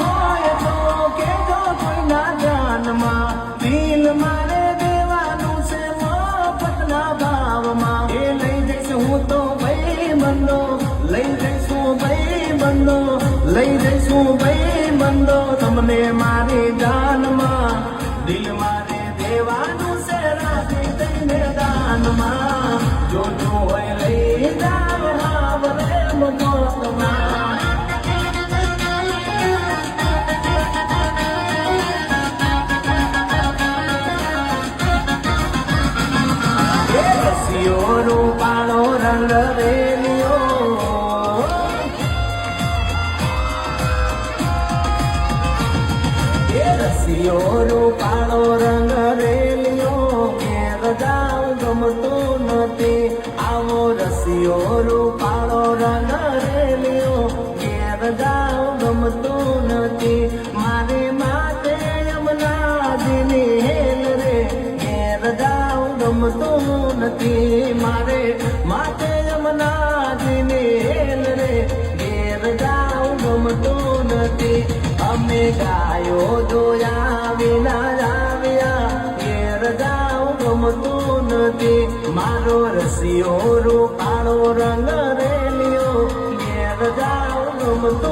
હોય તો કેજો કોઈના ધ્યાનમાં દિલ મારે દેવાનું છે મફતના ભાવમાં. એ લઈ જઈશ હું તો ભાઈ બંધો, લઈ જઈશું ભાઈ બંધો, લઈ જઈશું ભાઈ બંધો. તમને મારી જાનમાં દિલ રસિયો રૂપાળો રંગ રેલ્યો રસિયો રૂપાળો રંગ રેલ્યો ઘેર જાવ ગમતો નથી આવો રસિયો રૂપાળો રંગ રેલ્યો ઘેર જાવ ગમતો નથી મારે માટે યમુનાજીની હેલ રે. ઘેર જાવ ગમતું નથી મારે. માટે યમનાજીને હેલ રે. ઘેર જાવ ગમતું નથી. અમે ગાયો જોયા વિના આવ્યા. ઘેર જાવ ગમતું નથી. મારો રસિયો રૂપાળો રંગ રેલિયો. ઘેર જાવ ગમતું